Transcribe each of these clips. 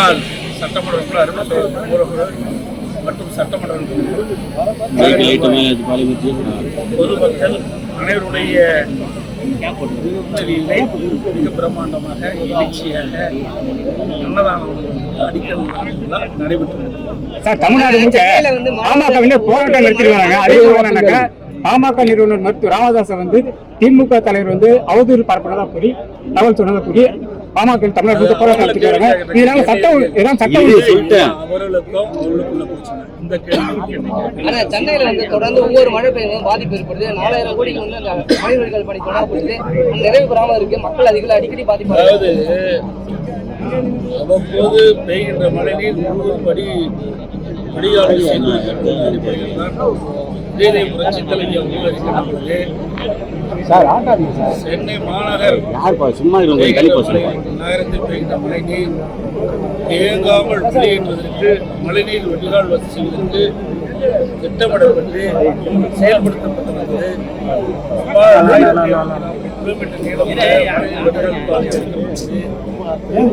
முன்னாள் சட்டமன்ற உறுப்பினர் மற்றும் சட்டமன்ற பொதுமக்கள் அனைவருடைய மிக பிரம்மாண்டமாக எழுச்சியாக அன்னதானம் அடிக்கல் நடைபெற்றது சார் தமிழ்நாடு பாமகவினர் போராட்டம் நடத்திருக்காங்க அதே பாமக நிறுவனர் மருத்துவர் ராமதாஸ் வந்து திமுக தலைவர் வந்து அவதூறு பரப்புனதா கூறி தகவல் சொன்னதா கூறி பாமக தமிழ்நாடு போராட்டம் இதனால சட்டம் ஏதாவது சட்டம் ஒழுங்கு. அவர்களுக்கும் அவர்களுக்குள்ள பிரச்சனை. இந்த ஆனா சென்னையில வந்து தொடர்ந்து ஒவ்வொரு மழை பெய்யும் பாதிப்பு ஏற்படுது. நாலாயிரம் கோடிக்கு வந்து அந்த மனிதர்கள் பணி தொடரப்படுது அந்த நிறைவு பெறாம இருக்கு. மக்கள் அதிகள் அடிக்கடி பாதிப்பு அதாவது அவ்வப்போது பெய்கின்ற மழைநீர் முழுவதும் படி இதே புரட்சி தலைவி அவர்கள் அறிவிக்கப்பட்டது சார் ஆட்டாதீங்க சார். சென்னை மாநகர். சும்மா நகரத்தில் பெய்கின்ற மழைநீர் தேங்காமல் வெளியேற்றுவதற்கு மழைநீர் வடிகால் வசதி செய்வதற்கு திட்டமிடப்பட்டு செயல்படுத்தப்பட்டு வந்தது சுமார் ஆயிரத்தி கிலோமீட்டர் அமைக்கப்பட்டது.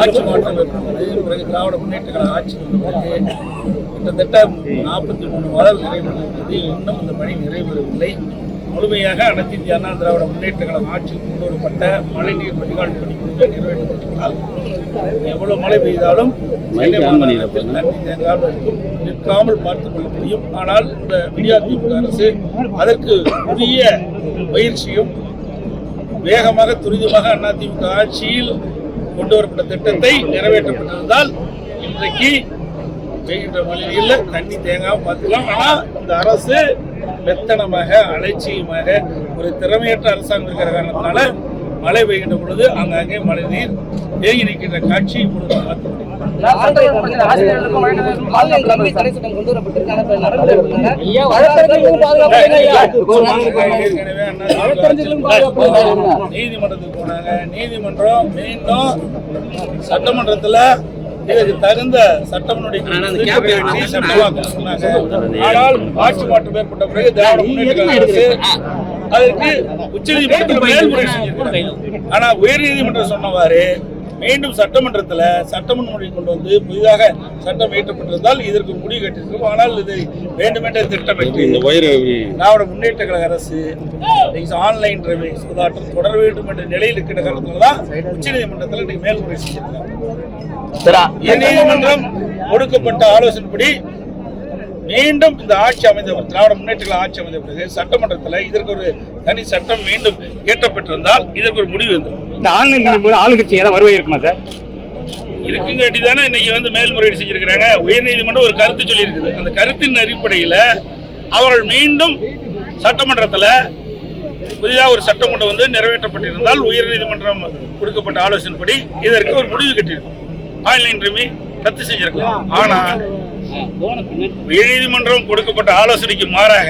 ஆட்சி மாற்றம் ஏற்பட்டது. பிறகு திராவிட முன்னேற்ற கழக ஆட்சி வந்த பிறகு கிட்டத்தட்ட நாற்பத்தி மூணு மாதம் நிறைவேறிவிட்டது இன்னும் இந்த பணி நிறைவேறவில்லை முழுமையாக அனைத்து இந்திய அண்ணா திராவிட முன்னேற்ற கழகம் ஆட்சியில் கொண்டு வரப்பட்ட மழைநீர் வடிகால் பணி கூட நிறைவேற்றப்பட்டால் எவ்வளவு மழை பெய்தாலும் தேங்காமல் நிற்காமல் பார்த்துக் கொள்ள முடியும். ஆனால் இந்த விடியா திமுக அரசு அதற்கு உரிய பயிற்சியும் வேகமாக துரிதமாக அதிமுக ஆட்சியில் கொண்டு வரப்பட்ட திட்டத்தை நிறைவேற்றப்பட்டிருந்தால் இன்றைக்கு பெய்கின்ற மழையில் தண்ணி தேங்காம பார்த்துக்கலாம். ஆனா இந்த அரசு மெத்தனமாக அலட்சியமாக ஒரு திறமையற்ற அரசாங்கம் இருக்கிற காரணத்தினால மழை பெய்கின்ற பொழுது அங்கங்கே மழை நீர் தேங்கி நிற்கின்ற காட்சி இப்பொழுது பார்த்து நீதிமன்றத்துக்கு போனாங்க. நீதிமன்றம் மீண்டும் சட்டமன்றத்துல இதுக்கு தகுந்த சொன்னாங்க. ஆனால் ஆட்சி மாற்றம் ஏற்பட்ட பிறகு திராவிட முன்னேற்ற அரசு அதற்கு உச்சநீதிமன்றத்தில் மேல்முறை செஞ்சிருக்காங்க ஆனா உயர்நீதிமன்றம் சொன்னவாறு மீண்டும் சட்டமன்றத்துல சட்டமன்ற கொண்டு வந்து புதிதாக சட்டம் இயற்றப்பட்டிருந்தால் இதற்கு முடிவு கட்டிருக்கும் ஆனால் இது வேண்டுமென்றே திட்டமிட்டு திராவிட முன்னேற்ற கழக அரசு ஆன்லைன் ரவி சூதாட்டம் தொடர வேண்டும் என்ற நிலையில் இருக்கிற காரணத்துல தான் உச்சநீதிமன்றத்தில் இன்னைக்கு மேல்முறை செஞ்சிருக்காங்க. நீதிமன்றம் கொடுக்கப்பட்ட ஆலோசனைப்படி மீண்டும் இந்த ஆட்சி அமைந்த திராவிட முன்னேற்ற கழக ஆட்சி அமைந்த பிறகு சட்டமன்றத்தில் இதற்கு ஒரு தனி சட்டம் மீண்டும் இயற்றப்பட்டிருந்தால் இதற்கு ஒரு முடிவு வந்துடும் இந்த ஆன்லைன் மூலம் ஆளுங்கட்சி ஏதாவது வருவாய் இருக்குமா சார்? இருக்குங்காட்டி தானே இன்னைக்கு வந்து மேல்முறையீடு செஞ்சிருக்கிறாங்க. உயர்நீதிமன்றம் ஒரு கருத்து சொல்லியிருக்குது. அந்த கருத்தின் அடிப்படையில் அவர்கள் மீண்டும் சட்டமன்றத்தில் புதிதாக ஒரு சட்டம் கொண்டு வந்து நிறைவேற்றப்பட்டிருந்தால் உயர்நீதிமன்றம் கொடுக்கப்பட்ட ஆலோசனைப்படி இதற்கு ஒரு முடிவு கட்டியிருக்கும். ஆன்லைன் ரிமி ரத்து செஞ்சிருக்கலாம் ஆனால் உயர்நீதிமன்றம் கொடுக்கப்பட்ட ஆலோசனைக்கு மாறாக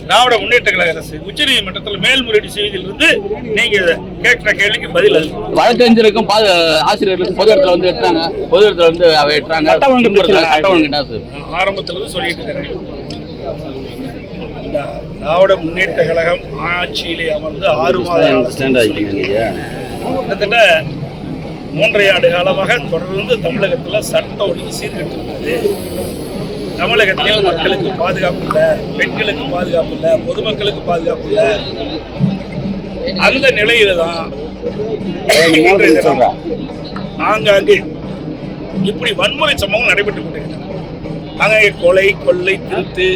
திராவிட முன்னேற்ற கழக அரசு உச்சநீதிமன்றத்தில் மேல்முறையீடு செய்வதிலிருந்து நீங்க கேட்கிற கேள்விக்கு பதில் அது. வழக்கறிஞருக்கும் பா- ஆசிரியர்களுக்கும் பொது இடத்துல வந்து எட்டுறாங்க பொது இடத்துல வந்து அவ நான் ஆரம்பத்துல இருந்து சொல்லிட்டு இருக்கிறேன் திராவிட முன்னேற்ற கழகம் ஆட்சியிலே அமர்ந்து ஆறு மாத காலம் கிட்டத்தட்ட மூன்றரை ஆண்டு காலமாக தொடர்ந்து தமிழகத்தில் சட்ட ஒழுங்கு சீர்கெட்டிருக்கிறது தமிழகத்தில் மக்களுக்கு பாதுகாப்பு இல்லை பெண்களுக்கு பாதுகாப்பு இல்லை பொதுமக்களுக்கு பாதுகாப்பு இல்லை. அந்த நிலையில தான் ஆங்காங்கே இப்படி வன்முறை சம்பவம் நடைபெற்றுக் கொண்டிருக்கின்றன அங்கே கொலை கொள்ளை திருட்டு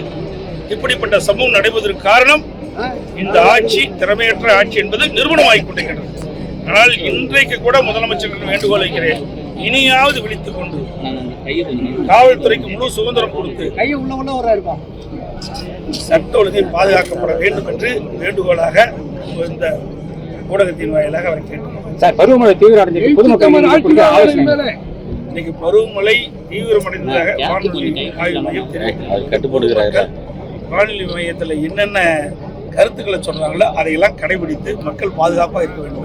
இப்படிப்பட்ட சம்பவம் நடைபெறுவதற்கு காரணம் இந்த ஆட்சி திறமையற்ற ஆட்சி என்பது நிறுவனமாகிக் கொண்டிருக்கிறது. ஆனால் இன்றைக்கு கூட முதலமைச்சருக்கு வேண்டுகோள் வைக்கிறேன். இனியாவது விழித்துக் கொண்டு. காவல்துறைக்கு முழு சுதந்திரம் கொடுத்து கையை உள்ள உள்ள ஒரு இருப்பான் சட்ட ஒழுங்கை பாதுகாக்கப்பட வேண்டும் என்று வேண்டுகோளாக இந்த ஊடகத்தின் வாயிலாக அவர் சார் பருவமழை தீவிரம் பொதுமக்கள் இன்னைக்கு பருவமழை தீவிரமடைந்ததாக வானொலி ஆய்வு மையம் தெரிவிக்கிறது. கட்டுப்படுகிறாரு. வானொலி மையத்தில் என்னென்ன கருத்துக்களை சொல்றாங்களோ அதையெல்லாம் கடைபிடித்து மக்கள் பாதுகாப்பாக இருக்க வேண்டும்